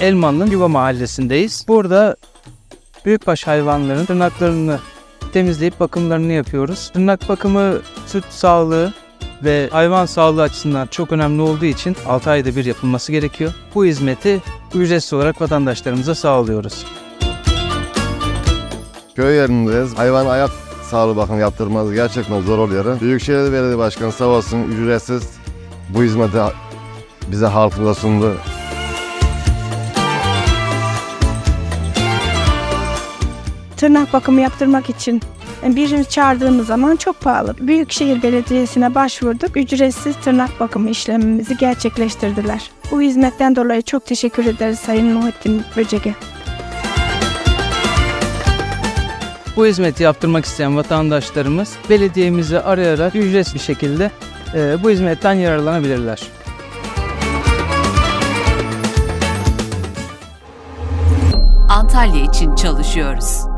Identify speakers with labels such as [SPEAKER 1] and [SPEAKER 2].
[SPEAKER 1] Elmalı'nın Yuva Mahallesi'ndeyiz. Burada büyükbaş hayvanların tırnaklarını temizleyip bakımlarını yapıyoruz. Tırnak bakımı süt sağlığı ve hayvan sağlığı açısından çok önemli olduğu için 6 ayda bir yapılması gerekiyor. Bu hizmeti ücretsiz olarak vatandaşlarımıza sağlıyoruz.
[SPEAKER 2] Köy yerindeyiz. Hayvan ayak sağlığı bakım yaptırması gerçekten zor oluyor. Büyükşehir Belediye Başkanı sağ olsun ücretsiz bu hizmeti bize halkımıza sundu.
[SPEAKER 3] Tırnak bakımı yaptırmak için birini çağırdığımız zaman çok pahalı. Büyükşehir Belediyesi'ne başvurduk. Ücretsiz tırnak bakımı işlemimizi gerçekleştirdiler. Bu hizmetten dolayı çok teşekkür ederiz Sayın Muhittin Böcek'e.
[SPEAKER 1] Bu hizmeti yaptırmak isteyen vatandaşlarımız belediyemizi arayarak ücretsiz bir şekilde e, bu hizmetten yararlanabilirler.
[SPEAKER 4] Antalya için çalışıyoruz.